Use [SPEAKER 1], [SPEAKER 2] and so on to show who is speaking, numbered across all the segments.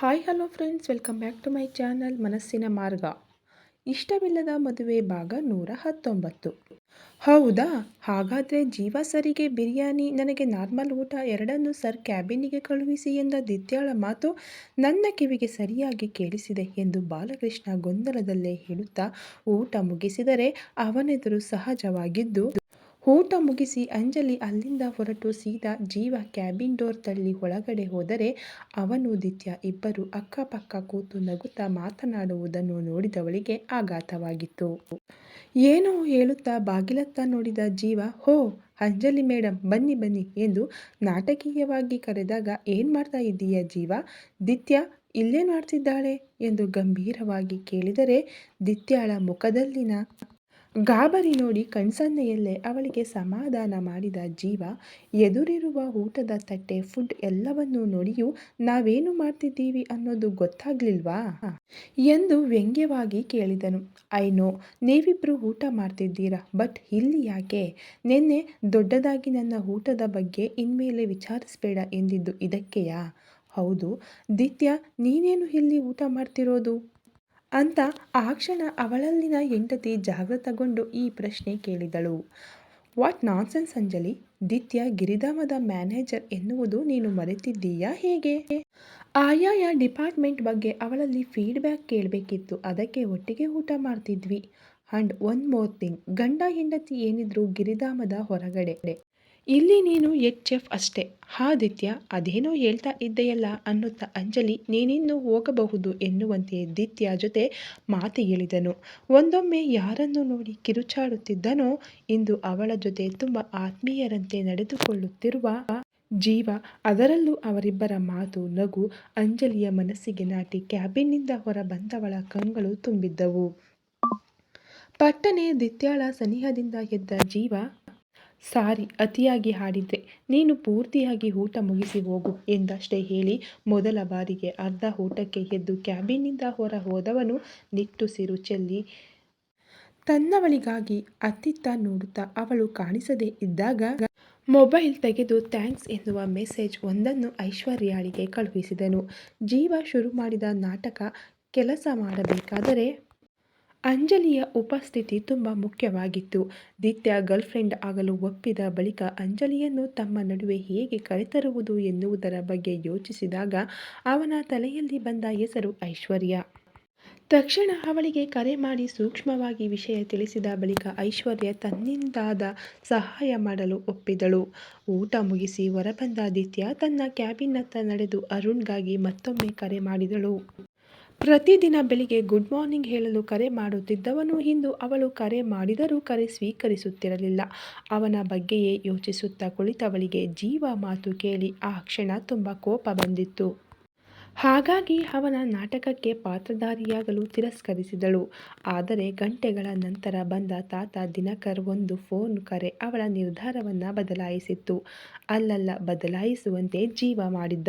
[SPEAKER 1] Hi, hello friends, welcome back to my channel ಮನಸ್ಸಿನ ಮಾರ್ಗ. ಇಷ್ಟವಿಲ್ಲದ ಮದುವೆ ಭಾಗ ನೂರ ಹತ್ತೊಂಬತ್ತು. ಹೌದಾ? ಹಾಗಾದರೆ ಜೀವ ಸರಿಗೆ ಬಿರಿಯಾನಿ, ನನಗೆ ನಾರ್ಮಲ್ ಊಟ ಎರಡನ್ನು ಸರ್ ಕ್ಯಾಬಿನಿಗೆ ಕಳುಹಿಸಿ ಎಂದ ದಿತ್ಯಾಳ ಮಾತು ನನ್ನ ಕಿವಿಗೆ ಸರಿಯಾಗಿ ಕೇಳಿಸಿದೆ ಎಂದು ಬಾಲಕೃಷ್ಣ ಗೊಂದಲದಲ್ಲೇ ಹೇಳುತ್ತಾ ಊಟ ಮುಗಿಸಿದರೆ ಅವನೆದುರು ಸಹಜವಾಗಿದ್ದು ಊಟ ಮುಗಿಸಿ ಅಂಜಲಿ ಅಲ್ಲಿಂದ ಹೊರಟು ಸೀದಾ ಜೀವ ಕ್ಯಾಬಿನ್ ಡೋರ್ ತಳ್ಳಿ ಒಳಗಡೆ ಹೋದರೆ ಅವನು ದಿತ್ಯ ಇಬ್ಬರು ಅಕ್ಕಪಕ್ಕ ಕೂತು ನಗುತ್ತಾ ಮಾತನಾಡುವುದನ್ನು ನೋಡಿದವಳಿಗೆ ಆಘಾತವಾಗಿತ್ತು. ಏನೋ ಹೇಳುತ್ತಾ ಬಾಗಿಲತ್ತ ನೋಡಿದ ಜೀವ, ಹೋ, ಅಂಜಲಿ ಮೇಡಮ್ ಬನ್ನಿ ಬನ್ನಿ ಎಂದು ನಾಟಕೀಯವಾಗಿ ಕರೆದಾಗ, ಏನು ಮಾಡ್ತಾ ಇದ್ದೀಯ ಜೀವ? ದಿತ್ಯ ಇಲ್ಲೇನು ಮಾಡ್ತಿದ್ದಾಳೆ ಎಂದು ಗಂಭೀರವಾಗಿ ಕೇಳಿದರೆ, ದಿತ್ಯಾಳ ಮುಖದಲ್ಲಿನ ಗಾಬರಿ ನೋಡಿ ಕಣ್ಸನ್ನೆಯಲ್ಲೇ ಅವಳಿಗೆ ಸಮಾಧಾನ ಮಾಡಿದ ಜೀವ ಎದುರಿರುವ ಊಟದ ತಟ್ಟೆ ಫುಡ್ ಎಲ್ಲವನ್ನೂ ನೋಡಿಯೂ ನಾವೇನು ಮಾಡ್ತಿದ್ದೀವಿ ಅನ್ನೋದು ಗೊತ್ತಾಗ್ಲಿಲ್ವಾ? ಎಂದು ವ್ಯಂಗ್ಯವಾಗಿ ಕೇಳಿದನು. ಐನೋ ನೀವಿಬ್ರು ಊಟ ಮಾಡ್ತಿದ್ದೀರಾ? ಬಟ್ ಇಲ್ಲಿ ಯಾಕೆ? ನಿನ್ನೆ ದೊಡ್ಡದಾಗಿ ನನ್ನ ಊಟದ ಬಗ್ಗೆ ಇನ್ಮೇಲೆ ವಿಚಾರಿಸ್ಬೇಡ ಎಂದಿದ್ದು ಇದಕ್ಕೆಯಾ? ಹೌದು. ದಿತ್ಯ, ನೀನೇನು ಇಲ್ಲಿ ಊಟ ಮಾಡ್ತಿರೋದು? ಅಂತ ಆ ಕ್ಷಣ ಅವಳಲ್ಲಿನ ಹೆಂಡತಿ ಜಾಗೃತಗೊಂಡು ಈ ಪ್ರಶ್ನೆ ಕೇಳಿದಳು. What nonsense Anjali? ದಿತ್ಯ ಗಿರಿಧಾಮದ ಮ್ಯಾನೇಜರ್ ಎನ್ನುವುದು ನೀನು ಮರೆತಿದ್ದೀಯಾ ಹೇಗೆ? ಆಯಾಯ ಡಿಪಾರ್ಟ್ಮೆಂಟ್ ಬಗ್ಗೆ ಅವಳಲ್ಲಿ ಫೀಡ್ಬ್ಯಾಕ್ ಕೇಳಬೇಕಿತ್ತು. ಅದಕ್ಕೆ ಒಟ್ಟಿಗೆ ಊಟ ಮಾಡ್ತಿದ್ವಿ. And one more thing. ಗಂಡ ಹೆಂಡತಿ ಏನಿದ್ರು ಗಿರಿಧಾಮದ ಹೊರಗಡೆ. ಇಲ್ಲಿ ನೀನು ಎಚ್ ಎಫ್ ಅಷ್ಟೇ. ಹಾದಿತ್ಯ ಅದೇನೋ ಹೇಳ್ತಾ ಇದ್ದೆಯಲ್ಲ ಅನ್ನುತ್ತಾ ಅಂಜಲಿ, ನೀನಿನ್ನು ಹೋಗಬಹುದು ಎನ್ನುವಂತೆ ದಿತ್ಯ ಜೊತೆ ಮಾತು ಹೇಳಿದನು. ಒಂದೊಮ್ಮೆ ಯಾರನ್ನು ನೋಡಿ ಕಿರುಚಾಡುತ್ತಿದ್ದನೋ, ಇಂದು ಅವಳ ಜೊತೆ ತುಂಬ ಆತ್ಮೀಯರಂತೆ ನಡೆದುಕೊಳ್ಳುತ್ತಿರುವ ಜೀವ, ಅದರಲ್ಲೂ ಅವರಿಬ್ಬರ ಮಾತು ನಗು, ಅಂಜಲಿಯ ಮನಸ್ಸಿಗೆ ನಾಟಿ ಕ್ಯಾಬಿನ್ನಿಂದ ಹೊರ ಬಂದವಳ ಕಂಗಳು ತುಂಬಿದ್ದವು. ಪಟ್ಟನೆ ದಿತ್ಯಾಳ ಸನಿಹದಿಂದ ಎದ್ದ ಜೀವ ಸಾರಿ, ಅತಿಯಾಗಿ ಹಾಡಿದ್ದೆ. ನೀನು ಪೂರ್ತಿಯಾಗಿ ಊಟ ಮುಗಿಸಿ ಹೋಗು ಎಂದಷ್ಟೇ ಹೇಳಿ ಮೊದಲ ಬಾರಿಗೆ ಅರ್ಧ ಊಟಕ್ಕೆ ಎದ್ದು ಕ್ಯಾಬಿನ್ನಿಂದ ಹೊರ ಹೋದವನು ನಿಟ್ಟುಸಿರು ಚೆಲ್ಲಿ ತನ್ನವಳಿಗಾಗಿ ಅತ್ತಿತ್ತ ನೋಡುತ್ತಾ ಅವಳು ಕಾಣಿಸದೇ ಇದ್ದಾಗ ಮೊಬೈಲ್ ತೆಗೆದು ಥ್ಯಾಂಕ್ಸ್ ಎನ್ನುವ ಮೆಸೇಜ್ ಒಂದನ್ನು ಐಶ್ವರ್ಯಾಳಿಗೆ ಕಳುಹಿಸಿದನು. ಜೀವ ಶುರು ಮಾಡಿದ ನಾಟಕ ಕೆಲಸ ಮಾಡಬೇಕಾದರೆ ಅಂಜಲಿಯ ಉಪಸ್ಥಿತಿ ತುಂಬ ಮುಖ್ಯವಾಗಿತ್ತು. ದಿತ್ಯ ಗರ್ಲ್ಫ್ರೆಂಡ್ ಆಗಲು ಒಪ್ಪಿದ ಬಳಿಕ ಅಂಜಲಿಯನ್ನು ತಮ್ಮ ನಡುವೆ ಹೇಗೆ ಕರೆತರುವುದು ಎನ್ನುವುದರ ಬಗ್ಗೆ ಯೋಚಿಸಿದಾಗ ಅವನ ತಲೆಯಲ್ಲಿ ಬಂದ ಹೆಸರು ಐಶ್ವರ್ಯ. ತಕ್ಷಣ ಅವಳಿಗೆ ಕರೆ ಮಾಡಿ ಸೂಕ್ಷ್ಮವಾಗಿ ವಿಷಯ ತಿಳಿಸಿದ ಬಳಿಕ ಐಶ್ವರ್ಯ ತನ್ನಿಂದಾದ ಸಹಾಯ ಮಾಡಲು ಒಪ್ಪಿದಳು. ಊಟ ಮುಗಿಸಿ ಹೊರಬಂದ ದಿತ್ಯ ತನ್ನ ಕ್ಯಾಬಿನ್ನತ್ತ ನಡೆದು ಅರುಣ್ಗಾಗಿ ಮತ್ತೊಮ್ಮೆ ಕರೆ ಮಾಡಿದಳು. ಪ್ರತಿದಿನ ಬೆಳಿಗ್ಗೆ ಗುಡ್ ಮಾರ್ನಿಂಗ್ ಹೇಳಲು ಕರೆ ಮಾಡುತ್ತಿದ್ದವನು ಇಂದು ಅವಳು ಕರೆ ಮಾಡಿದರೂ ಕರೆ ಸ್ವೀಕರಿಸುತ್ತಿರಲಿಲ್ಲ. ಅವನ ಬಗ್ಗೆಯೇ ಯೋಚಿಸುತ್ತಾ ಕುಳಿತವಳಿಗೆ ಜೀವ ಮಾತು ಕೇಳಿ ಆ ಕ್ಷಣ ತುಂಬ ಕೋಪ ಬಂದಿತ್ತು. ಹಾಗಾಗಿ ಅವನ ನಾಟಕಕ್ಕೆ ಪಾತ್ರಧಾರಿಯಾಗಲು ತಿರಸ್ಕರಿಸಿದಳು. ಆದರೆ ಗಂಟೆಗಳ ನಂತರ ಬಂದ ತಾತ ದಿನಕರ್ ಒಂದು ಫೋನ್ ಕರೆ ಅವಳ ನಿರ್ಧಾರವನ್ನು ಬದಲಾಯಿಸಿತ್ತು. ಅಲ್ಲಲ್ಲ, ಬದಲಾಯಿಸುವಂತೆ ಜೀವ ಮಾಡಿದ್ದ.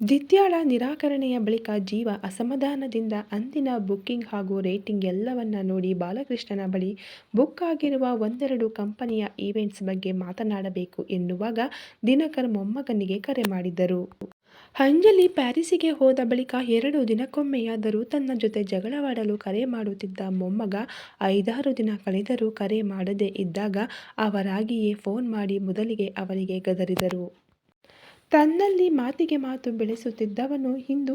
[SPEAKER 1] ದಿತ್ಯಾಳ ನಿರಾಕರಣೆಯ ಬಳಿಕ ಜೀವ ಅಸಮಾಧಾನದಿಂದ ಅಂದಿನ ಬುಕ್ಕಿಂಗ್ ಹಾಗೂ ರೇಟಿಂಗ್ ಎಲ್ಲವನ್ನ ನೋಡಿ ಬಾಲಕೃಷ್ಣನ ಬಳಿ ಬುಕ್ ಆಗಿರುವ ಒಂದೆರಡು ಕಂಪನಿಯ ಈವೆಂಟ್ಸ್ ಬಗ್ಗೆ ಮಾತನಾಡಬೇಕು ಎನ್ನುವಾಗ ದಿನಕರ್ ಮೊಮ್ಮಗನಿಗೆ ಕರೆ ಮಾಡಿದ್ದರು. ಅಂಜಲಿ ಪ್ಯಾರಿಸಿಗೆ ಹೋದ ಬಳಿಕ ಎರಡು ದಿನಕ್ಕೊಮ್ಮೆಯಾದರೂ ತನ್ನ ಜೊತೆ ಜಗಳವಾಡಲು ಕರೆ ಮಾಡುತ್ತಿದ್ದ ಮೊಮ್ಮಗ ಐದಾರು ದಿನ ಕಳೆದರೂ ಕರೆ ಮಾಡದೇ ಇದ್ದಾಗ ಅವರಾಗಿಯೇ ಫೋನ್ ಮಾಡಿ ಮೊದಲಿಗೆ ಅವರಿಗೆ ಗದರಿದರು. ತನ್ನಲ್ಲಿ ಮಾತಿಗೆ ಮಾತು ಬೆಳೆಸುತ್ತಿದ್ದವನು ಇಂದು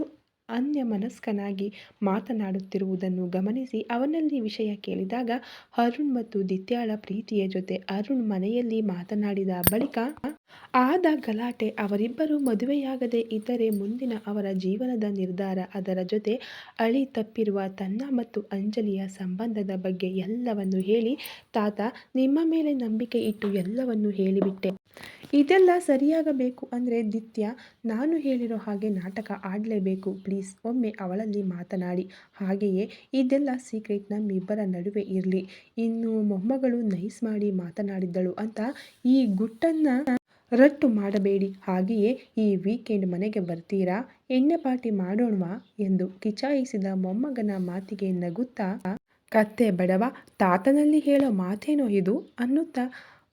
[SPEAKER 1] ಅನ್ಯಮನಸ್ಕನಾಗಿ ಮಾತನಾಡುತ್ತಿರುವುದನ್ನು ಗಮನಿಸಿ ಅವನಲ್ಲಿ ವಿಷಯ ಕೇಳಿದಾಗ ಅರುಣ್ ಮತ್ತು ದಿತ್ಯಾಳ ಪ್ರೀತಿಯ ಜೊತೆ ಅರುಣ್ ಮನೆಯಲ್ಲಿ ಮಾತನಾಡಿದ ಬಳಿಕ, ಆದ ಗಲಾಟೆ ಅವರಿಬ್ಬರು ಮದುವೆಯಾಗದೆ ಇದ್ದರೆ ಮುಂದಿನ ಅವರ ಜೀವನದ ನಿರ್ಧಾರ ಅದರ ಜೊತೆ ಅಳಿ ತಪ್ಪಿರುವ ತನ್ನ ಮತ್ತು ಅಂಜಲಿಯ ಸಂಬಂಧದ ಬಗ್ಗೆ ಎಲ್ಲವನ್ನು ಹೇಳಿ, ತಾತ, ನಿಮ್ಮ ಮೇಲೆ ನಂಬಿಕೆ ಇಟ್ಟು ಎಲ್ಲವನ್ನು ಹೇಳಿಬಿಟ್ಟೆ. ಇದೆಲ್ಲ ಸರಿಯಾಗಬೇಕು ಅಂದರೆ ದಿತ್ಯ, ನಾನು ಹೇಳಿರೋ ಹಾಗೆ ನಾಟಕ ಆಡಲೇಬೇಕು. ಪ್ಲೀಸ್, ಒಮ್ಮೆ ಅವಳಲ್ಲಿ ಮಾತನಾಡಿ. ಹಾಗೆಯೇ ಇದೆಲ್ಲ ಸೀಕ್ರೆಟ್ ನಮ್ಮಿಬ್ಬರ ನಡುವೆ ಇರಲಿ. ಇನ್ನು ಮೊಮ್ಮಗಳು ನೈಸ್ ಮಾಡಿ ಮಾತನಾಡಿದ್ದಳು ಅಂತ ಈ ಗುಟ್ಟನ್ನು ರಟ್ಟು ಮಾಡಬೇಡಿ. ಹಾಗೆಯೇ ಈ ವೀಕೆಂಡ್ ಮನೆಗೆ ಬರ್ತೀರಾ? ಎಣ್ಣೆ ಪಾರ್ಟಿ ಮಾಡೋಣವಾ? ಎಂದು ಕಿಚಾಯಿಸಿದ ಮೊಮ್ಮಗನ ಮಾತಿಗೆ ನಗುತ್ತಾ, ಕತ್ತೆ ಬಡವ, ತಾತನಲ್ಲಿ ಹೇಳೋ ಮಾತೇನೋ ಇದು? ಅನ್ನುತ್ತಾ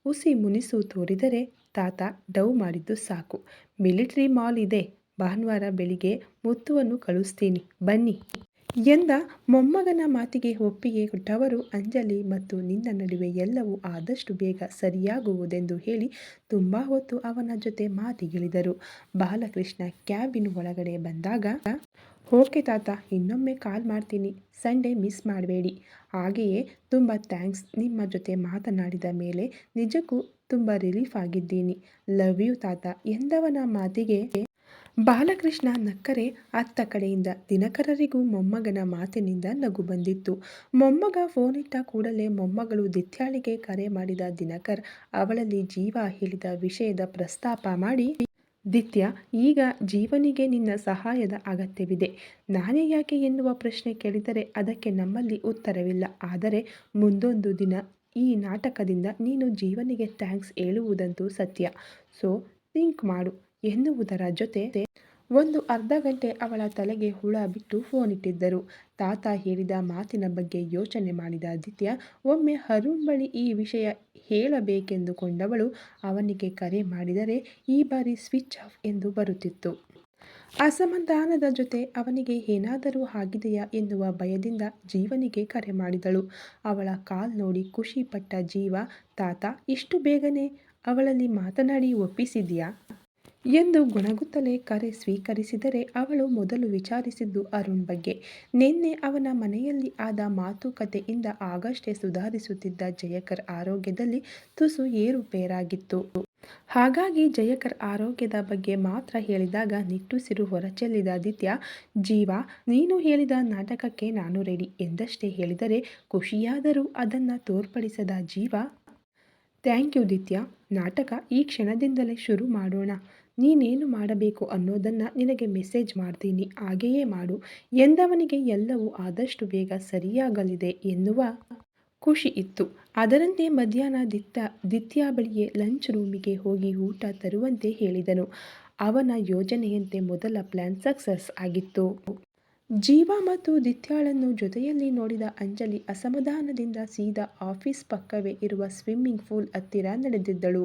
[SPEAKER 1] ಹುಸಿ ಮುನಿಸು ತೋರಿದರೆ ತಾತ ಡವ್ ಮಾಡಿದ್ದು ಸಾಕು. ಮಿಲಿಟ್ರಿ ಮಾಲ್ ಇದೆ. ಭಾನುವಾರ ಬೆಳಿಗ್ಗೆ ಮುತ್ತುವನ್ನು ಕಳಿಸ್ತೀನಿ ಬನ್ನಿ. ಎಂದ ಮೊಮ್ಮಗನ ಮಾತಿಗೆ ಒಪ್ಪಿಗೆ ಕೊಟ್ಟವರು ಅಂಜಲಿ ಮತ್ತು ನಿನ್ನ ನಡುವೆ ಎಲ್ಲವೂ ಆದಷ್ಟು ಬೇಗ ಸರಿಯಾಗುವುದೆಂದು ಹೇಳಿ ತುಂಬ ಹೊತ್ತು ಅವನ ಜೊತೆ ಮಾತಿಗಿಳಿದರು. ಬಾಲಕೃಷ್ಣ ಕ್ಯಾಬಿನ್ ಒಳಗಡೆ ಬಂದಾಗ ಓಕೆ ತಾತ, ಇನ್ನೊಮ್ಮೆ ಕಾಲ್ ಮಾಡ್ತೀನಿ. ಸಂಡೇ ಮಿಸ್ ಮಾಡಬೇಡಿ. ಹಾಗೆಯೇ ತುಂಬ ಥ್ಯಾಂಕ್ಸ್. ನಿಮ್ಮ ಜೊತೆ ಮಾತನಾಡಿದ ಮೇಲೆ ನಿಜಕ್ಕೂ ತುಂಬ ರಿಲೀಫ್ ಆಗಿದ್ದೀನಿ. ಲವ್ ಯು ತಾತ. ಎಂದವನ ಮಾತಿಗೆ ಬಾಲಕೃಷ್ಣ ನಕ್ಕರೆ ಅತ್ತ ಕಡೆಯಿಂದ ದಿನಕರರಿಗೂ ಮೊಮ್ಮಗನ ಮಾತಿನಿಂದ ನಗು ಬಂದಿತ್ತು. ಮೊಮ್ಮಗ ಫೋನಿಟ್ಟ ಕೂಡಲೇ ಮೊಮ್ಮಗಳು ದಿತ್ಯಾಳಿಗೆ ಕರೆ ಮಾಡಿದ ದಿನಕರ್ ಅವಳಲ್ಲಿ ಜೀವ ಹೇಳಿದ ವಿಷಯದ ಪ್ರಸ್ತಾಪ ಮಾಡಿ ದಿತ್ಯ, ಈಗ ಜೀವನಿಗೆ ನಿನ್ನ ಸಹಾಯದ ಅಗತ್ಯವಿದೆ. ನಾನೇ ಯಾಕೆ ಎನ್ನುವ ಪ್ರಶ್ನೆ ಕೇಳಿದರೆ ಅದಕ್ಕೆ ನಮ್ಮಲ್ಲಿ ಉತ್ತರವಿಲ್ಲ. ಆದರೆ ಮುಂದೊಂದು ದಿನ ಈ ನಾಟಕದಿಂದ ನೀನು ಜೀವನಿಗೆ ಥ್ಯಾಂಕ್ಸ್ ಹೇಳುವುದಂತೂ ಸತ್ಯ. ಸೊ, ಥಿಂಕ್ ಮಾಡು ಎನ್ನುವುದರ ಜೊತೆ ಒಂದು ಅರ್ಧ ಗಂಟೆ ಅವಳ ತಲೆಗೆ ಹುಳ ಬಿಟ್ಟು ಫೋನ್ ಇಟ್ಟಿದ್ದರು. ತಾತ ಹೇಳಿದ ಮಾತಿನ ಬಗ್ಗೆ ಯೋಚನೆ ಮಾಡಿದ ಆದಿತ್ಯ, ಒಮ್ಮೆ ಅರುಣ್ ಬಳಿ ಈ ವಿಷಯ ಹೇಳಬೇಕೆಂದುಕೊಂಡವಳು, ಅವನಿಗೆ ಕರೆ ಮಾಡಿದರೆ ಈ ಬಾರಿ ಸ್ವಿಚ್ ಆಫ್ ಎಂದು ಬರುತ್ತಿತ್ತು. ಅಸಮಾಧಾನದ ಜೊತೆ ಅವನಿಗೆ ಏನಾದರೂ ಆಗಿದೆಯಾ ಎನ್ನುವ ಭಯದಿಂದ ಜೀವನಿಗೆ ಕರೆ ಮಾಡಿದಳು. ಅವಳ ಕಾಲ್ ನೋಡಿ ಖುಷಿಪಟ್ಟ ಜೀವ, ತಾತ, ಇಷ್ಟು ಬೇಗನೆ ಅವಳಲ್ಲಿ ಮಾತನಾಡಿ ಒಪ್ಪಿಸಿದ್ಯಾ ಎಂದು ಗುಣಗುತ್ತಲೇ ಕರೆ ಸ್ವೀಕರಿಸಿದರೆ ಅವಳು ಮೊದಲು ವಿಚಾರಿಸಿದ್ದು ಅರುಣ್ ಬಗ್ಗೆ. ನಿನ್ನೆ ಅವನ ಮನೆಯಲ್ಲಿ ಆದ ಮಾತುಕತೆಯಿಂದ ಆಗಷ್ಟೇ ಸುಧಾರಿಸುತ್ತಿದ್ದ ಜಯಕರ್ ಆರೋಗ್ಯದಲ್ಲಿ ತುಸು ಏರುಪೇರಾಗಿತ್ತು. ಹಾಗಾಗಿ ಜಯಕರ್ ಆರೋಗ್ಯದ ಬಗ್ಗೆ ಮಾತ್ರ ಹೇಳಿದಾಗ ನಿಟ್ಟುಸಿರು ಹೊರಚೆಲ್ಲಿದ ಆದಿತ್ಯ, ಜೀವ, ನೀನು ಹೇಳಿದ ನಾಟಕಕ್ಕೆ ನಾನು ರೆಡಿ ಎಂದಷ್ಟೇ ಹೇಳಿದರೆ ಖುಷಿಯಾದರೂ ಅದನ್ನು ತೋರ್ಪಡಿಸದ ಜೀವ. Thank you Ditya. ನಾಟಕ ಈ ಕ್ಷಣದಿಂದಲೇ ಶುರು ಮಾಡೋಣ. ನೀನೇನು ಮಾಡಬೇಕು ಅನ್ನೋದನ್ನು ನಿನಗೆ ಮೆಸೇಜ್ ಮಾಡ್ತೀನಿ, ಹಾಗೆಯೇ ಮಾಡು. ಎಂದವನಿಗೆ ಎಲ್ಲವೂ ಆದಷ್ಟು ಬೇಗ ಸರಿಯಾಗಲಿದೆ ಎನ್ನುವ ಖುಷಿ ಇತ್ತು. ಅದರಂತೆ ಮಧ್ಯಾಹ್ನ ದಿತ್ತ ದಿತ್ಯ ಬಳಿಯೇ ಲಂಚ್ ರೂಮಿಗೆ ಹೋಗಿ ಊಟ ತರುವಂತೆ ಹೇಳಿದನು. ಅವನ ಯೋಜನೆಯಂತೆ ಮೊದಲ ಪ್ಲ್ಯಾನ್ ಸಕ್ಸಸ್ ಆಗಿತ್ತು. ಜೀವ ಮತ್ತು ದಿತ್ಯಾಳನ್ನು ಜೊತೆಯಲ್ಲಿ ನೋಡಿದ ಅಂಜಲಿ ಅಸಮಾಧಾನದಿಂದ ಸೀದಾ ಆಫೀಸ್ ಪಕ್ಕವೇ ಇರುವ ಸ್ವಿಮ್ಮಿಂಗ್ ಪೂಲ್ ಹತ್ತಿರ ನಡೆದಿದ್ದಳು.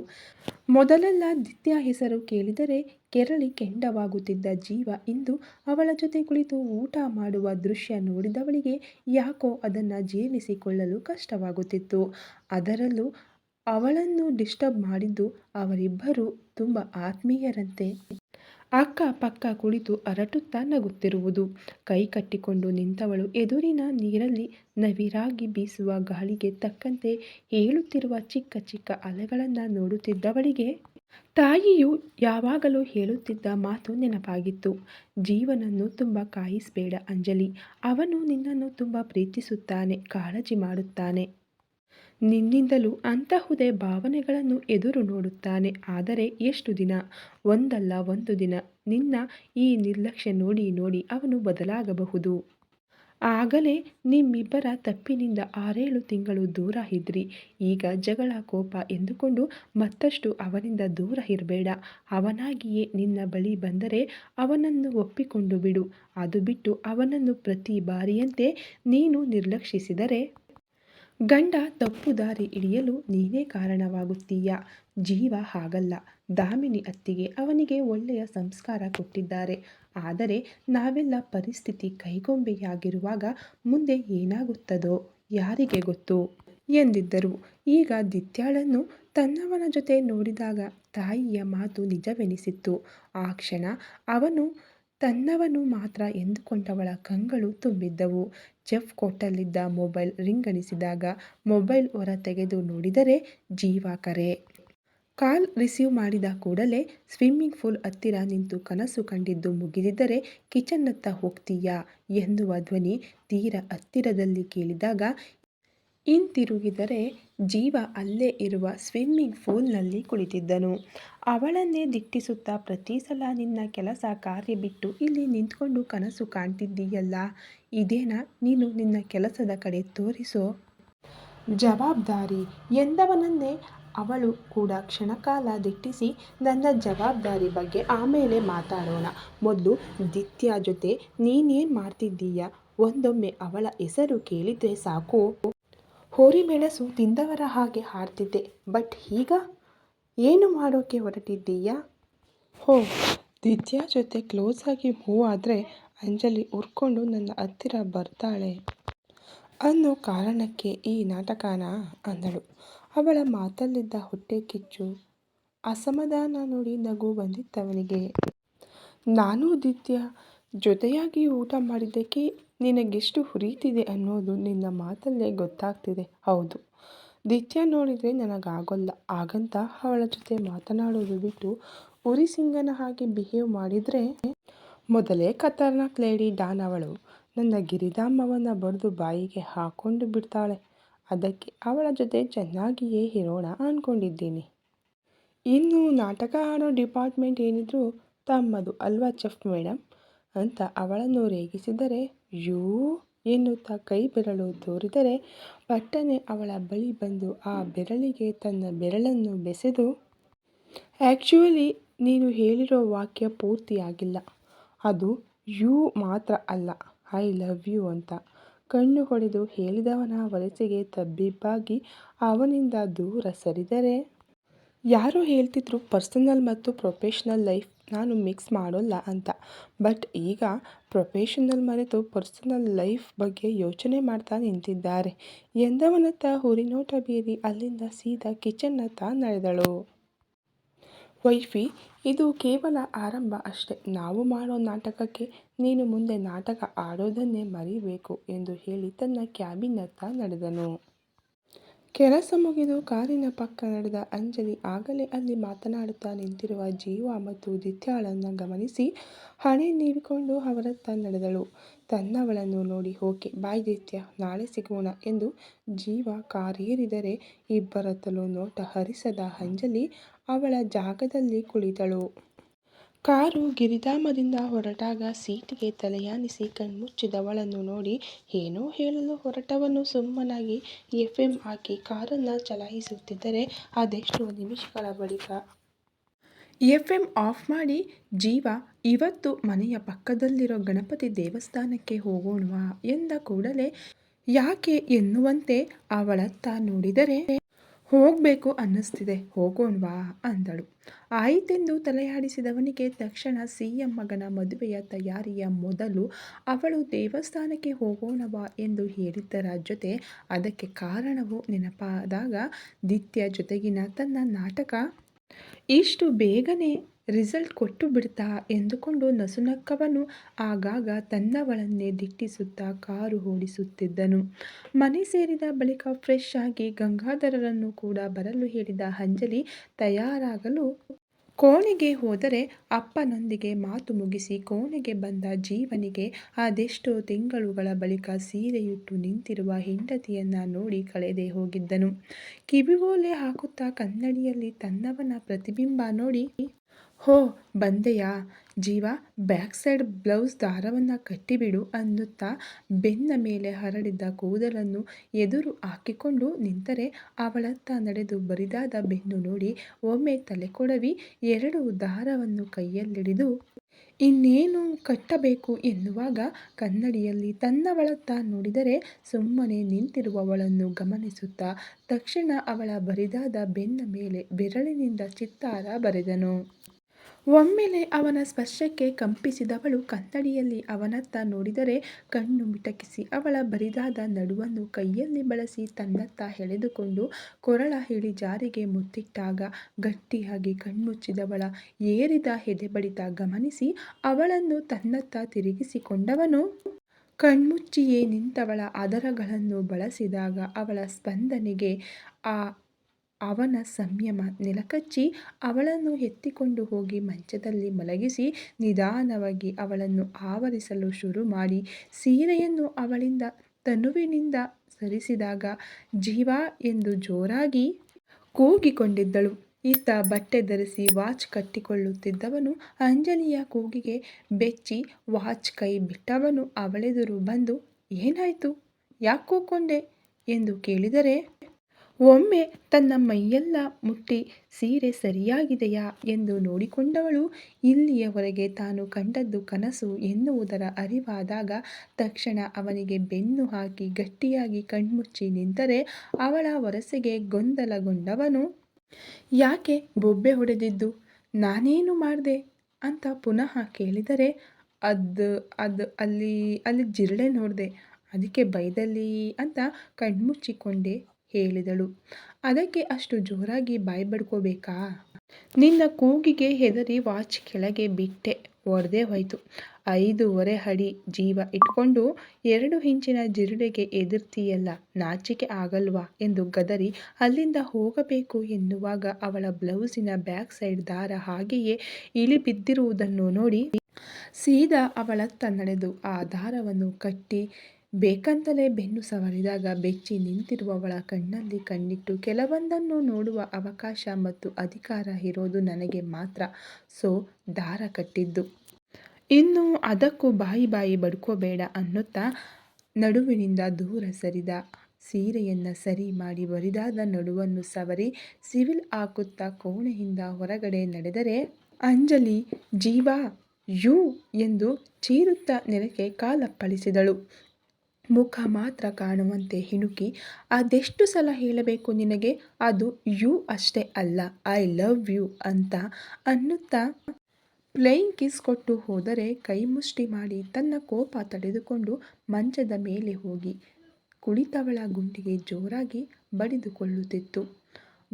[SPEAKER 1] ಮೊದಲೆಲ್ಲ ದಿತ್ಯ ಹೆಸರು ಕೇಳಿದರೆ ಕೆರಳಿ ಕೆಂಡವಾಗುತ್ತಿದ್ದ ಜೀವ ಇಂದು ಅವಳ ಜೊತೆ ಕುಳಿತು ಊಟ ಮಾಡುವ ದೃಶ್ಯ ನೋಡಿದವಳಿಗೆ ಯಾಕೋ ಅದನ್ನು ಜೀರ್ಣಿಸಿಕೊಳ್ಳಲು ಕಷ್ಟವಾಗುತ್ತಿತ್ತು. ಅದರಲ್ಲೂ ಅವಳನ್ನು ಡಿಸ್ಟರ್ಬ್ ಮಾಡಿದ್ದು ಅವರಿಬ್ಬರು ತುಂಬ ಆತ್ಮೀಯರಂತೆ. ಅಕ್ಕ ಪಕ್ಕ ಕುಳಿತು ಅರಟುತ್ತಾ ನಗುತ್ತಿರುವುದು. ಕೈ ಕಟ್ಟಿಕೊಂಡು ನಿಂತವಳು ಎದುರಿನ ನೀರಲ್ಲಿ ನವಿರಾಗಿ ಬೀಸುವ ಗಾಳಿಗೆ ತಕ್ಕಂತೆ ಹೇಳುತ್ತಿರುವ ಚಿಕ್ಕ ಚಿಕ್ಕ ಅಲೆಗಳನ್ನು ನೋಡುತ್ತಿದ್ದವಳಿಗೆ, ತಾಯಿಯು ಯಾವಾಗಲೂ ಹೇಳುತ್ತಿದ್ದ ಮಾತು ನೆನಪಾಗಿತ್ತು. ಜೀವನನ್ನು ತುಂಬ ಕಾಯಿಸಬೇಡ ಅಂಜಲಿ. ಅವನು ನಿನ್ನನ್ನು ತುಂಬ ಪ್ರೀತಿಸುತ್ತಾನೆ, ಕಾಳಜಿ ಮಾಡುತ್ತಾನೆ. ನಿನ್ನಿಂದಲೂ ಅಂತಹುದೇ ಭಾವನೆಗಳನ್ನು ಎದುರು ನೋಡುತ್ತಾನೆ. ಆದರೆ ಎಷ್ಟು ದಿನ? ಒಂದಲ್ಲ ಒಂದು ದಿನ. ನಿನ್ನ ಈ ನಿರ್ಲಕ್ಷ್ಯ ನೋಡಿ ನೋಡಿ ಅವನು ಬದಲಾಗಬಹುದು. ಆಗಲೇ ನಿಮ್ಮಿಬ್ಬರ ತಪ್ಪಿನಿಂದ ಆರೇಳು ತಿಂಗಳು ದೂರ ಇದ್ರಿ. ಈಗ ಜಗಳ ಕೋಪ ಎಂದುಕೊಂಡು ಮತ್ತಷ್ಟು ಅವನಿಂದ ದೂರ ಇರಬೇಡ. ಅವನಾಗಿಯೇ ನಿನ್ನ ಬಳಿ ಬಂದರೆ ಅವನನ್ನು ಒಪ್ಪಿಕೊಂಡು ಬಿಡು. ಅದು ಬಿಟ್ಟು ಅವನನ್ನು ಪ್ರತಿ ಬಾರಿಯಂತೆ ನೀನು ನಿರ್ಲಕ್ಷಿಸಿದರೆ ಗಂಡ ತಪ್ಪು ದಾರಿ ಹಿಡಿಯಲು ನೀನೇ ಕಾರಣವಾಗುತ್ತೀಯ. ಜೀವ ಹಾಗಲ್ಲ. ದಾಮಿನಿ ಅತ್ತಿಗೆ ಅವನಿಗೆ ಒಳ್ಳೆಯ ಸಂಸ್ಕಾರ ಕೊಟ್ಟಿದ್ದಾರೆ. ಆದರೆ ನಾವೆಲ್ಲ ಪರಿಸ್ಥಿತಿ ಕೈಗೊಂಬೆಯಾಗಿರುವಾಗ ಮುಂದೆ ಏನಾಗುತ್ತದೋ ಯಾರಿಗೆ ಗೊತ್ತು? ಎಂದಿದ್ದರು. ಈಗ ದಿತ್ಯಾಳನ್ನು ತನ್ನವನ ಜೊತೆ ನೋಡಿದಾಗ ತಾಯಿಯ ಮಾತು ನಿಜವೆನಿಸಿತ್ತು. ಆ ಕ್ಷಣ ಅವನು ತನ್ನವನು ಮಾತ್ರ ಎಂದುಕೊಂಡವಳ ಕಂಗಳು ತುಂಬಿದ್ದವು. ಜೆಫ್ ಕೊಟ್ಟಲ್ಲಿದ್ದ ಮೊಬೈಲ್ ರಿಂಗಣಿಸಿದಾಗ ಮೊಬೈಲ್ ಹೊರ ತೆಗೆದು ನೋಡಿದರೆ ಜೀವ ಕರೆ. ಕಾಲ್ ರಿಸೀವ್ ಮಾಡಿದ ಕೂಡಲೇ ಸ್ವಿಮ್ಮಿಂಗ್ ಪೂಲ್ ಹತ್ತಿರ ನಿಂತು ಕನಸು ಕಂಡಿದ್ದು ಮುಗಿದಿದ್ದರೆ ಕಿಚನ್ನತ್ತ ಹೋಗ್ತೀಯಾ? ಎನ್ನುವ ಧ್ವನಿ ತೀರ ಹತ್ತಿರದಲ್ಲಿ ಕೇಳಿದಾಗ ಹಿಂತಿರುಗಿದರೆ ಜೀವ ಅಲ್ಲೇ ಇರುವ ಸ್ವಿಮ್ಮಿಂಗ್ ಫೂಲ್ನಲ್ಲಿ ಕುಳಿತಿದ್ದನು. ಅವಳನ್ನೇ ದಿಟ್ಟಿಸುತ್ತಾ ಪ್ರತಿ ಸಲ ನಿನ್ನ ಕೆಲಸ ಕಾರ್ಯ ಬಿಟ್ಟು ಇಲ್ಲಿ ನಿಂತ್ಕೊಂಡು ಕನಸು ಕಾಣ್ತಿದ್ದೀಯಲ್ಲ? ಇದೇನಾ? ನೀನು ನಿನ್ನ ಕೆಲಸದ ಕಡೆ ತೋರಿಸೋ ಜವಾಬ್ದಾರಿ. ಎಂದವನನ್ನೇ ಅವಳು ಕೂಡ ಕ್ಷಣಕಾಲ ದಿಟ್ಟಿಸಿ ನನ್ನ ಜವಾಬ್ದಾರಿ ಬಗ್ಗೆ ಆಮೇಲೆ ಮಾತಾಡೋಣ. ಮೊದಲು ದಿತ್ಯ ಜೊತೆ ನೀನೇನು ಮಾಡ್ತಿದ್ದೀಯ? ಒಂದೊಮ್ಮೆ ಅವಳ ಹೆಸರು ಕೇಳಿದರೆ ಸಾಕು. ಮೆಣಸು ತಿಂದವರ ಹಾಗೆ ಹಾಡ್ತಿದ್ದೆ ಬಟ್ ಈಗ ಏನು ಮಾಡೋಕ್ಕೆ ಹೊರಟಿದ್ದೀಯಾ? ಹೋ ದಿತ್ಯಾ ಜೊತೆ ಕ್ಲೋಸ್ ಆಗಿ ಮೂವ್ ಆದರೆ ಅಂಜಲಿ ಉರ್ಕೊಂಡು ನನ್ನ ಹತ್ತಿರ ಬರ್ತಾಳೆ. ಅನ್ನೋ ಕಾರಣಕ್ಕೆ ಈ ನಾಟಕನ ಅಂದಳು. ಅವಳ ಮಾತಲ್ಲಿದ್ದ ಹೊಟ್ಟೆ ಕಿಚ್ಚು. ಅಸಮಾಧಾನ ನೋಡಿ ನಗು ಬಂದಿತ್ತವನಿಗೆ. ನಾನು ದಿತ್ಯ ಜೊತೆಯಾಗಿ ಊಟ ಮಾಡಿದ್ದಕ್ಕೆ ನಿನಗೆಷ್ಟು ಹುರಿತಿದೆ ಅನ್ನೋದು ನಿನ್ನ ಮಾತಲ್ಲೇ ಗೊತ್ತಾಗ್ತಿದೆ. ಹೌದು. ದಿತ್ಯ ನೋಡಿದರೆ ನನಗಾಗೋಲ್ಲ. ಹಾಗಂತ ಅವಳ ಜೊತೆ ಮಾತನಾಡೋದು ಬಿಟ್ಟು ಉರಿ ಸಿಂಗನ ಹಾಗೆ ಬಿಹೇವ್ ಮಾಡಿದರೆ ಮೊದಲೇ ಖತರ್ನಾಕ್ ಲೇಡಿ ಡಾನ್ ಅವಳು ನನ್ನ ಗಿರಿಧಾಮವನ್ನು ಬರೆದು ಬಾಯಿಗೆ ಹಾಕೊಂಡು ಬಿಡ್ತಾಳೆ. ಅದಕ್ಕೆ ಅವಳ ಜೊತೆ ಚೆನ್ನಾಗಿಯೇ ಇರೋಣ ಅಂದ್ಕೊಂಡಿದ್ದೀನಿ ಇನ್ನು ನಾಟಕ ಆಡೋ ಡಿಪಾರ್ಟ್ಮೆಂಟ್ ಏನಿದ್ರು ತಮ್ಮದು ಅಲ್ವಾ ಚೆಫ್ ಮೇಡಮ್ ಅಂತ ಅವಳನ್ನು ರೇಗಿಸಿದರೆ ಯೂ ಎನ್ನುತ್ತಾ ಕೈ ಬೆರಳು ತೋರಿದರೆ ಪಟ್ಟನೆ ಅವಳ ಬಳಿ ಬಂದು ಆ ಬೆರಳಿಗೆ ತನ್ನ ಬೆರಳನ್ನು ಬೆಸೆದು ಆ್ಯಕ್ಚುಲಿ ನೀನು ಹೇಳಿರೋ ವಾಕ್ಯ ಪೂರ್ತಿಯಾಗಿಲ್ಲ. ಅದು ಯು ಮಾತ್ರ ಅಲ್ಲ. ಐ ಲವ್ ಯು ಅಂತ ಕಣ್ಣು ಹೊಡೆದು ಹೇಳಿದವನ ವಲಸೆಗೆ ತಬ್ಬಿಬ್ಬಾಗಿ ಅವನಿಂದ ದೂರ ಸರಿದರೆ, ಯಾರು ಹೇಳ್ತಿದ್ರು ಪರ್ಸನಲ್ ಮತ್ತು ಪ್ರೊಫೆಷ್ನಲ್ ಲೈಫ್ ನಾನು ಮಿಕ್ಸ್ ಮಾಡೋಲ್ಲ ಅಂತ. ಬಟ್ ಈಗ ಪ್ರೊಫೆಷನಲ್ ಮರೆತು ಪರ್ಸನಲ್ ಲೈಫ್ ಬಗ್ಗೆ ಯೋಚನೆ ಮಾಡ್ತಾ ನಿಂತಿದ್ದಾರೆ. ಎಂದವನತ್ತ ಹುರಿನೋಟ ಬೀರಿ ಅಲ್ಲಿಂದ ಸೀದಾ ಕಿಚನ್ನತ್ತ ನಡೆದಳು. ವೈಫಿ, ಇದು ಕೇವಲ ಆರಂಭ ಅಷ್ಟೆ. ನಾವು ಮಾಡೋ ನಾಟಕಕ್ಕೆ ನೀನು ಮುಂದೆ ನಾಟಕ ಆಡೋದನ್ನೇ ಮರಿಬೇಕು ಎಂದು ಹೇಳಿ ತನ್ನ ಕ್ಯಾಬಿನತ್ತ ನಡೆದನು. ಕೆಲಸ ಮುಗಿದು ಕಾರಿನ ಪಕ್ಕ ನಡೆದ ಅಂಜಲಿ ಆಗಲೇ ಅಲ್ಲಿ ಮಾತನಾಡುತ್ತಾ ನಿಂತಿರುವ ಜೀವ ಮತ್ತು ದಿತ್ಯಾಳನ್ನು ಗಮನಿಸಿ ಹಣೆ ನೀಡಿಕೊಂಡು ಅವರತ್ತ ನಡೆದಳು. ತನ್ನವಳನ್ನು ನೋಡಿ, ಓಕೆ, ಬಾಯ್ ದಿತ್ಯ, ನಾಳೆ ಸಿಗೋಣ ಎಂದು ಜೀವ ಕಾರೇರಿದರೆ ಇಬ್ಬರತ್ತಲೂ ನೋಟ ಹರಿಸದ ಅಂಜಲಿ ಅವಳ ಜಾಗದಲ್ಲಿ ಕುಳಿತಳು. ಕಾರು ಗಿರಿಧಾಮದಿಂದ ಹೊರಟಾಗ ಸೀಟಿಗೆ ತಲೆಯಾನಿಸಿ ಕಣ್ಮುಚ್ಚಿದವಳನ್ನು ನೋಡಿ ಏನೋ ಹೇಳಲು ಹೊರಟವನು ಸುಮ್ಮನಾಗಿ ಎಫ್ ಎಂ ಹಾಕಿ ಕಾರನ್ನು ಚಲಾಯಿಸುತ್ತಿದ್ದರೆ ಅದೆಷ್ಟೋ ನಿಮಿಷಗಳ ಬಳಿಕ. ಎಫ್ ಎಂ ಆಫ್ ಮಾಡಿ, ಜೀವ, ಇವತ್ತು ಮನೆಯ ಪಕ್ಕದಲ್ಲಿರೋ ಗಣಪತಿ ದೇವಸ್ಥಾನಕ್ಕೆ ಹೋಗೋಣವಾ ಎಂದ ಕೂಡಲೇ, ಯಾಕೆ ಎನ್ನುವಂತೆ ಅವಳತ್ತ ನೋಡಿದರೆ ಹೋಗಬೇಕು ಅನ್ನಿಸ್ತಿದೆ. ಹೋಗೋಣವಾ ಅಂದಳು. ಆಯಿತೆಂದು ತಲೆಯಾಡಿಸಿದವನಿಗೆ ತಕ್ಷಣ ಸಿ ಎಂ ಮಗನ ಮದುವೆಯ ತಯಾರಿಯ ಮೊದಲು ಅವಳು ದೇವಸ್ಥಾನಕ್ಕೆ ಹೋಗೋಣವಾ ಎಂದು ಹೇಳಿದ್ದರ ಜೊತೆ ಅದಕ್ಕೆ ಕಾರಣವು ನೆನಪಾದಾಗ ದಿತ್ಯ ಜೊತೆಗಿನ ತನ್ನ ನಾಟಕ ಇಷ್ಟು ಬೇಗನೆ ರಿಸಲ್ಟ್ ಕೊಟ್ಟು ಬಿಡ್ತಾ ಎಂದುಕೊಂಡು ನಸುನಕ್ಕವನು ಆಗಾಗ ತನ್ನವಳನ್ನೇ ದಿಟ್ಟಿಸುತ್ತಾ ಕಾರು ಓಡಿಸುತ್ತಿದ್ದನು. ಮನೆ ಸೇರಿದ ಬಳಿಕ ಫ್ರೆಶ್ ಆಗಿ ಗಂಗಾಧರರನ್ನು ಕೂಡ ಬರಲು ಹೇಳಿದ ಅಂಜಲಿ ತಯಾರಾಗಲು ಕೋಣೆಗೆ ಹೋದರೆ ಅಪ್ಪನೊಂದಿಗೆ ಮಾತು ಮುಗಿಸಿ ಕೋಣೆಗೆ ಬಂದ ಜೀವನಿಗೆ ಅದೆಷ್ಟೋ ತಿಂಗಳುಗಳ ಬಳಿಕ ಸೀರೆಯುಟ್ಟು ನಿಂತಿರುವ ಹೆಂಡತಿಯನ್ನು ನೋಡಿ ಕಳೆದೇ ಹೋಗಿದ್ದನು. ಕಿವಿಗೋಲೆ ಹಾಕುತ್ತಾ ಕನ್ನಡಿಯಲ್ಲಿ ತನ್ನವನ ಪ್ರತಿಬಿಂಬ ನೋಡಿ ಹೋ, ಬಂದೆಯಾ? ಜೀವ, ಬ್ಯಾಕ್ ಸೈಡ್ ಬ್ಲೌಸ್ ದಾರವನ್ನು ಕಟ್ಟಿಬಿಡು ಅನ್ನುತ್ತಾ ಬೆನ್ನ ಮೇಲೆ ಹರಡಿದ್ದ ಕೂದಲನ್ನು ಎದುರು ಹಾಕಿಕೊಂಡು ನಿಂತರೆ ಅವಳತ್ತ ನಡೆದು ಬರಿದಾದ ಬೆನ್ನು ನೋಡಿ ಒಮ್ಮೆ ತಲೆ ಕೊಡವಿ ಎರಡು ದಾರವನ್ನು ಕೈಯಲ್ಲಿಡಿದು, ಇನ್ನೇನು ಕಟ್ಟಬೇಕು? ಎನ್ನುವಾಗ ಕನ್ನಡಿಯಲ್ಲಿ ತನ್ನವಳತ್ತ ನೋಡಿದರೆ ಸುಮ್ಮನೆ ನಿಂತಿರುವವಳನ್ನು ಗಮನಿಸುತ್ತಾ ತಕ್ಷಣ ಅವಳ ಬರಿದಾದ ಬೆನ್ನ ಮೇಲೆ ಬೆರಳಿನಿಂದ ಚಿತ್ತಾರ ಬರೆದನು. ಒಮ್ಮೆಲೆ ಅವನ ಸ್ಪರ್ಶಕ್ಕೆ ಕಂಪಿಸಿದವಳು ಕನ್ನಡಿಯಲ್ಲಿ ಅವನತ್ತ ನೋಡಿದರೆ ಕಣ್ಣು ಮಿಟಕಿಸಿ ಅವಳ ಬರಿದಾದ ನಡುವನ್ನು ಕೈಯಲ್ಲಿ ಬಳಸಿ ತನ್ನತ್ತ ಎಳೆದುಕೊಂಡು ಕೊರಳ ಜಾರಿಗೆ ಮುತ್ತಿಟ್ಟಾಗ ಗಟ್ಟಿಯಾಗಿ ಕಣ್ಮುಚ್ಚಿದವಳ ಏರಿದ ಎದೆಬಡಿತ ಗಮನಿಸಿ ಅವಳನ್ನು ತನ್ನತ್ತ ತಿರುಗಿಸಿಕೊಂಡವನು ಕಣ್ಮುಚ್ಚಿಯೇ ನಿಂತವಳ ಅದರಗಳನ್ನು ಬಳಸಿದಾಗ ಅವಳ ಸ್ಪಂದನೆಗೆ ಆ ಅವನ ಸಂಯಮ ನೆಲಕಚ್ಚಿ ಅವಳನ್ನು ಎತ್ತಿಕೊಂಡು ಹೋಗಿ ಮಂಚದಲ್ಲಿ ಮಲಗಿಸಿ ನಿಧಾನವಾಗಿ ಅವಳನ್ನು ಆವರಿಸಲು ಶುರು ಮಾಡಿ ಸೀರೆಯನ್ನು ಅವಳಿಂದ ತನುವಿನಿಂದ ಸರಿಸಿದಾಗ ಜೀವ ಎಂದು ಜೋರಾಗಿ ಕೂಗಿಕೊಂಡಿದ್ದಳು. ಈತ ಬಟ್ಟೆ ಧರಿಸಿ ವಾಚ್ ಕಟ್ಟಿಕೊಳ್ಳುತ್ತಿದ್ದವನು ಅಂಜಲಿಯ ಕೂಗಿಗೆ ಬೆಚ್ಚಿ ವಾಚ್ ಕೈ ಬಿಟ್ಟವನು ಅವಳೆದುರು ಬಂದು, ಏನಾಯಿತು? ಯಾಕೆ ಕೂಕೊಂಡೆ ಎಂದು ಕೇಳಿದರೆ ಒಮ್ಮೆ ತನ್ನ ಮೈಯೆಲ್ಲ ಮುಟ್ಟಿ, ಸೀರೆ ಸರಿಯಾಗಿದೆಯಾ? ಎಂದು ನೋಡಿಕೊಂಡವಳು. ಇಲ್ಲಿಯವರೆಗೆ ತಾನು ಕಂಡದ್ದು ಕನಸು ಎನ್ನುವುದರ ಅರಿವಾದಾಗ ತಕ್ಷಣ ಅವನಿಗೆ ಬೆನ್ನು ಹಾಕಿ ಗಟ್ಟಿಯಾಗಿ ಕಣ್ಮುಚ್ಚಿ ನಿಂತರೆ ಅವಳ ವರಸೆಗೆ ಗೊಂದಲಗೊಂಡವನು, ಯಾಕೆ ಬೊಬ್ಬೆ ಹೊಡೆದಿದ್ದು? ನಾನೇನು ಮಾಡಿದೆ? ಅಂತ ಪುನಃ ಕೇಳಿದರೆ, ಅದು ಅದು ಅಲ್ಲಿ ಅಲ್ಲಿ ಜಿರಳೆ ನೋಡಿದೆ, ಅದಕ್ಕೆ ಬೈದಲ್ಲಿ? ಅಂತ ಕಣ್ಮುಚ್ಚಿಕೊಂಡೇ ಹೇಳಿದಳು. ಅದಕ್ಕೆ ಅಷ್ಟು ಜೋರಾಗಿ ಬಾಯ್ಬಡ್ಕೋಬೇಕಾ? ನಿನ್ನ ಕೂಗಿಗೆ ಹೆದರಿ ವಾಚ್ ಕೆಳಗೆ ಬಿಟ್ಟೆ. ಒಡೆದೇ ಹೋಯಿತು. ಐದೂವರೆ ಅಡಿ ಜೀವ ಇಟ್ಕೊಂಡು ಎರಡು ಇಂಚಿನ ಜಿರಳೆಗೆ ಎದುರ್ತೀಯಲ್ಲ ನಾಚಿಕೆ ಆಗಲ್ವಾ ಎಂದು ಗದರಿ ಅಲ್ಲಿಂದ ಹೋಗಬೇಕು ಎನ್ನುವಾಗ ಅವಳ ಬ್ಲೌಸಿನ ಬ್ಯಾಕ್ ಸೈಡ್ ದಾರ ಹಾಗೆಯೇ ಇಳಿಬಿದ್ದಿರುವುದನ್ನು ನೋಡಿ ಸೀದಾ ಅವಳತ್ತ ನಡೆದು ಆ ದಾರವನ್ನು ಕಟ್ಟಿ ಬೇಕಂತಲೇ ಬೆನ್ನು ಸವರಿದಾಗ ಬೆಚ್ಚಿ ನಿಂತಿರುವವಳ ಕಣ್ಣಲ್ಲಿ ಕಣ್ಣಿಟ್ಟು ಕೆಲವೊಂದನ್ನು ನೋಡುವ ಅವಕಾಶ ಮತ್ತು ಅಧಿಕಾರ ಇರೋದು ನನಗೆ ಮಾತ್ರ. ಸೊ, ದಾರ ಕಟ್ಟಿದ್ದು. ಇನ್ನು ಅದಕ್ಕೂ ಬಾಯಿ ಬಾಯಿ ಬಡ್ಕೋಬೇಡ ಅನ್ನುತ್ತಾ ನಡುವಿನಿಂದ ದೂರ ಸರಿದ. ಸೀರೆಯನ್ನು ಸರಿ ಮಾಡಿ ಬರಿದಾದ ನಡುವನ್ನು ಸವರಿ ಸಿವಿಲ್ ಹಾಕುತ್ತಾ ಕೋಣೆಯಿಂದ ಹೊರಗಡೆ ನಡೆದರೆ, ಅಂಜಲಿ, ಜೀವ, ಯು ಎಂದು ಚೀರುತ್ತಾ ನೆಲಕ್ಕೆ ಕಾಲಪ್ಪಳಿಸಿದಳು. ಮುಖ ಮಾತ್ರ ಕಾಣುವಂತೆ ಹಿಣುಕಿ, ಅದೆಷ್ಟು ಸಲ ಹೇಳಬೇಕು ನಿನಗೆ? ಅದು ಯು ಅಷ್ಟೇ ಅಲ್ಲ, ಐ ಲವ್ ಯು ಅಂತ ಅನ್ನುತ್ತಾ ಪ್ಲೇಯಿಂಗ್ ಕಿಸ್ ಕೊಟ್ಟು ಹೋದರೆ ಕೈ ಮುಷ್ಟಿ ಮಾಡಿ ತನ್ನ ಕೋಪ ತಡೆದುಕೊಂಡು ಮಂಚದ ಮೇಲೆ ಹೋಗಿ. ಕುಳಿತವಳ ಗುಂಡಿಗೆ ಜೋರಾಗಿ ಬಡಿದುಕೊಳ್ಳುತ್ತಿತ್ತು.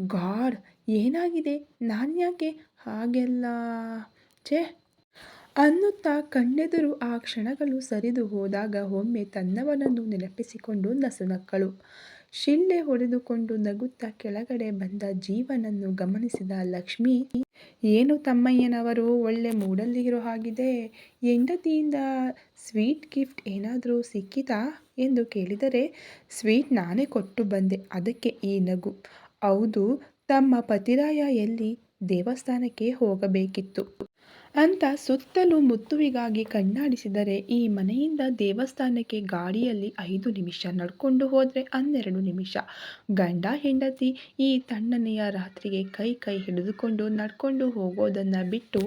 [SPEAKER 1] ಗಾಡ್, ಏನಾಗಿದೆ? ನಾನು ಯಾಕೆ ಹಾಗೆಲ್ಲ? ಛೇ ಅನ್ನುತ್ತಾ ಕಣ್ಣೆದುರು ಆ ಕ್ಷಣಗಳು ಸರಿದು ಹೋದಾಗ ಒಮ್ಮೆ ತನ್ನವನನ್ನು ನೆನಪಿಸಿಕೊಂಡು ನಸುನಕ್ಕಳು ಶಿಳ್ಳೆ ಹೊಡೆದುಕೊಂಡು ನಗುತ್ತಾ ಕೆಳಗಡೆ ಬಂದ ಜೀವನನ್ನು ಗಮನಿಸಿದ ಲಕ್ಷ್ಮಿ, ಏನು ತಮ್ಮಯ್ಯನವರು, ಒಳ್ಳೆ ಮೂಡಲ್ಲಿರೋ ಹಾಗಿದೆ. ಹೆಂಡತಿಯಿಂದ ಸ್ವೀಟ್ ಗಿಫ್ಟ್ ಏನಾದರೂ ಸಿಕ್ಕಿತಾ ಎಂದು ಕೇಳಿದರೆ, ಸ್ವೀಟ್ ನಾನೇ ಕೊಟ್ಟು ಬಂದೆ, ಅದಕ್ಕೆ ಈ ನಗು. ಹೌದು, ತಮ್ಮ ಪತಿರಾಯ ಎಲ್ಲಿ ದೇವಸ್ಥಾನಕ್ಕೆ ಹೋಗಬೇಕಿತ್ತು. ಅಂತ ಸುತ್ತಲೂ ಮುತ್ತುವಿಗಾಗಿ ಕಣ್ಣಾಡಿಸಿದರೆ, ಈ ಮನೆಯಿಂದ ದೇವಸ್ಥಾನಕ್ಕೆ ಗಾಡಿಯಲ್ಲಿ ಐದು ನಿಮಿಷ ನಡ್ಕೊಂಡು ಹೋದರೆ ಹನ್ನೆರಡು ನಿಮಿಷ. ಗಂಡ ಹೆಂಡತಿ ಈ ತಣ್ಣನೆಯ ರಾತ್ರಿಗೆ ಕೈ ಕೈ ಹಿಡಿದುಕೊಂಡು ನಡ್ಕೊಂಡು ಹೋಗೋದನ್ನು ಬಿಟ್ಟು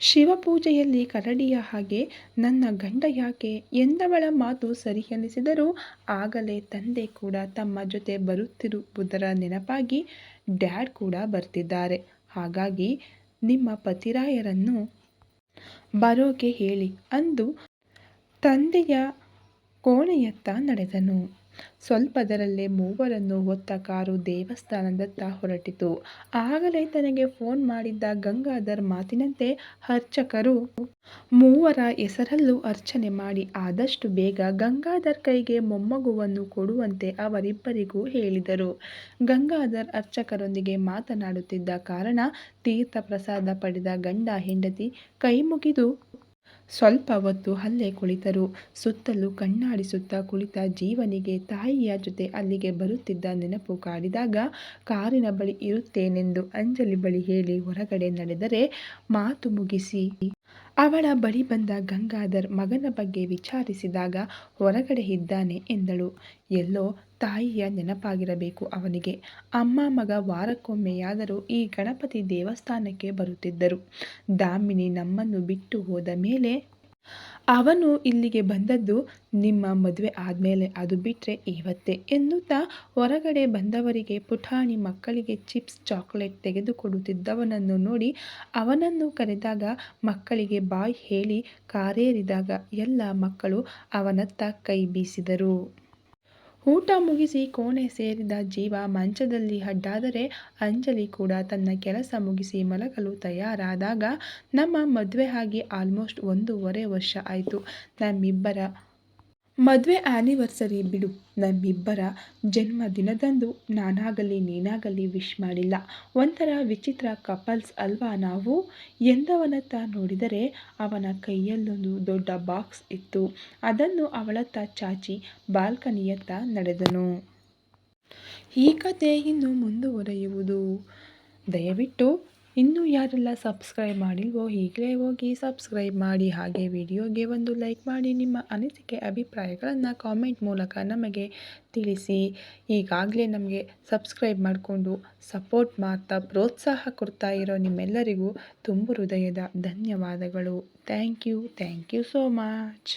[SPEAKER 1] ಶಿವಪೂಜೆಯಲ್ಲಿ ಕರಡಿಯ ಹಾಗೆ, ನನ್ನ ಗಂಡ ಯಾಕೆ ಎಂದವಳ ಮಾತು ಸರಿ ಎನಿಸಿದರೂ ಆಗಲೇ ತಂದೆ ಕೂಡ ತಮ್ಮ ಜೊತೆ ಬರುತ್ತಿರುವುದರ ನೆನಪಾಗಿ ಡ್ಯಾಡ್ ಕೂಡ ಬರ್ತಿದ್ದಾರೆ. ಹಾಗಾಗಿ ನಿಮ್ಮ ಪತಿರಾಯರನ್ನು ಬರೋಕೆ ಹೇಳಿ ಅಂದು ತಂದೆಯ ಕೋಣೆಯತ್ತ ನಡೆದನು. ಸ್ವಲ್ಪದರಲ್ಲೇ ಮೂವರನ್ನು ಹೊತ್ತ ಕಾರು ದೇವಸ್ಥಾನದತ್ತ ಹೊರಟಿತು. ಆಗಲೇ ತನಗೆ ಫೋನ್ ಮಾಡಿದ್ದ ಗಂಗಾಧರ್ ಮಾತಿನಂತೆ ಅರ್ಚಕರು ಮೂವರ ಹೆಸರಲ್ಲೂ ಅರ್ಚನೆ ಮಾಡಿ ಆದಷ್ಟು ಬೇಗ ಗಂಗಾಧರ್ ಕೈಗೆ ಮೊಮ್ಮಗುವನ್ನು ಕೊಡುವಂತೆ ಅವರಿಬ್ಬರಿಗೂ ಹೇಳಿದರು. ಗಂಗಾಧರ್ ಅರ್ಚಕರೊಂದಿಗೆ ಮಾತನಾಡುತ್ತಿದ್ದ ಕಾರಣ ತೀರ್ಥ ಪ್ರಸಾದ ಪಡೆದ ಗಂಡ ಹೆಂಡತಿ ಕೈ ಮುಗಿದು ಸ್ವಲ್ಪ ಹೊತ್ತು ಅಲ್ಲೇ ಕುಳಿತರು. ಸುತ್ತಲೂ ಕಣ್ಣಾಡಿಸುತ್ತಾ ಕುಳಿತ ಜೀವನಿಗೆ ತಾಯಿಯ ಜೊತೆ ಅಲ್ಲಿಗೆ ಬರುತ್ತಿದ್ದ ನೆನಪು ಕಾಡಿದಾಗ, ಕಾರಿನ ಬಳಿ ಇರುತ್ತೇನೆಂದು ಅಂಜಲಿ ಬಳಿ ಹೇಳಿ ಹೊರಗಡೆ ನಡೆದರೆ ಮಾತು ಮುಗಿಸಿ. ಅವಳ ಬಳಿ ಬಂದ ಗಂಗಾಧರ್ ಮಗನ ಬಗ್ಗೆ ವಿಚಾರಿಸಿದಾಗ ಹೊರಗಡೆ ಇದ್ದಾನೆ ಎಂದಳು. ಎಲ್ಲೋ ತಾಯಿಯ ನೆನಪಾಗಿರಬೇಕು ಅವನಿಗೆ. ಅಮ್ಮ ಮಗ ವಾರಕ್ಕೊಮ್ಮೆಯಾದರೂ ಈ ಗಣಪತಿ ದೇವಸ್ಥಾನಕ್ಕೆ ಬರುತ್ತಿದ್ದರು. ದಾಮಿನಿ ನಮ್ಮನ್ನು ಬಿಟ್ಟು ಹೋದ ಮೇಲೆ ಅವನು ಇಲ್ಲಿಗೆ ಬಂದದ್ದು, ನಿಮ್ಮ ಮದುವೆ ಆದಮೇಲೆ ಅದು ಬಿಟ್ಟರೆ ಇವತ್ತೇ ಎನ್ನುತ್ತಾ ಹೊರಗಡೆ ಬಂದವರಿಗೆ ಪುಟಾಣಿ ಮಕ್ಕಳಿಗೆ ಚಿಪ್ಸ್, ಚಾಕ್ಲೇಟ್ ತೆಗೆದುಕೊಡುತ್ತಿದ್ದವನನ್ನು ನೋಡಿ ಅವನನ್ನು ಕರೆದಾಗ ಮಕ್ಕಳಿಗೆ ಬಾಯ್ ಹೇಳಿ ಕಾರೇರಿದಾಗ ಎಲ್ಲ ಮಕ್ಕಳು ಅವನತ್ತ ಕೈ ಬೀಸಿದರು. ಊಟ ಮುಗಿಸಿ ಕೋಣೆ ಸೇರಿದ ಜೀವ ಮಂಚದಲ್ಲಿ ಅಡ್ಡಾದರೆ ಅಂಜಲಿ ಕೂಡ ತನ್ನ ಕೆಲಸ ಮುಗಿಸಿ ಮಲಗಲು ತಯಾರಾದಾಗ ನಮ್ಮ ಮದುವೆ ಆಗಿ ಆಲ್ಮೋಸ್ಟ್ ಒಂದೂವರೆ ವರ್ಷ ಆಯಿತು. ನಮ್ಮಿಬ್ಬರ ಮದುವೆ ಆ್ಯನಿವರ್ಸರಿ ಬಿಡು. ನಮ್ಮಿಬ್ಬರ ಜನ್ಮದಿನದಂದು ನಾನಾಗಲಿ ನೀನಾಗಲಿ ವಿಶ್ ಮಾಡಿಲ್ಲ. ಒಂಥರ ವಿಚಿತ್ರ ಕಪಲ್ಸ್ ಅಲ್ವಾ ನಾವು? ಎಂದವನತ್ತ ನೋಡಿದರೆ ಅವನ ಕೈಯಲ್ಲೊಂದು ದೊಡ್ಡ ಬಾಕ್ಸ್ ಇತ್ತು. ಅದನ್ನು ಅವಳತ್ತ ಚಾಚಿ ಬಾಲ್ಕನಿಯತ್ತ ನಡೆದನು. ಈ ಕತೆ ಇನ್ನು ಮುಂದುವರೆಯುವುದು. ದಯವಿಟ್ಟು ಇನ್ನೂ ಯಾರೆಲ್ಲ ಸಬ್ಸ್ಕ್ರೈಬ್ ಮಾಡಿಲ್ವೋ ಈಗಲೇ ಹೋಗಿ ಸಬ್ಸ್ಕ್ರೈಬ್ ಮಾಡಿ, ಹಾಗೆ ವಿಡಿಯೋಗೆ ಒಂದು ಲೈಕ್ ಮಾಡಿ, ನಿಮ್ಮ ಅನಿಸಿಕೆ ಅಭಿಪ್ರಾಯಗಳನ್ನು ಕಾಮೆಂಟ್ ಮೂಲಕ ನಮಗೆ ತಿಳಿಸಿ. ಈಗಾಗಲೇ ನಮಗೆ ಸಬ್ಸ್ಕ್ರೈಬ್ ಮಾಡಿಕೊಂಡು ಸಪೋರ್ಟ್ ಮಾಡ್ತಾ ಪ್ರೋತ್ಸಾಹ ಕೊಡ್ತಾ ಇರೋ ನಿಮ್ಮೆಲ್ಲರಿಗೂ ತುಂಬು ಹೃದಯದ ಧನ್ಯವಾದಗಳು. Thank you thank you so much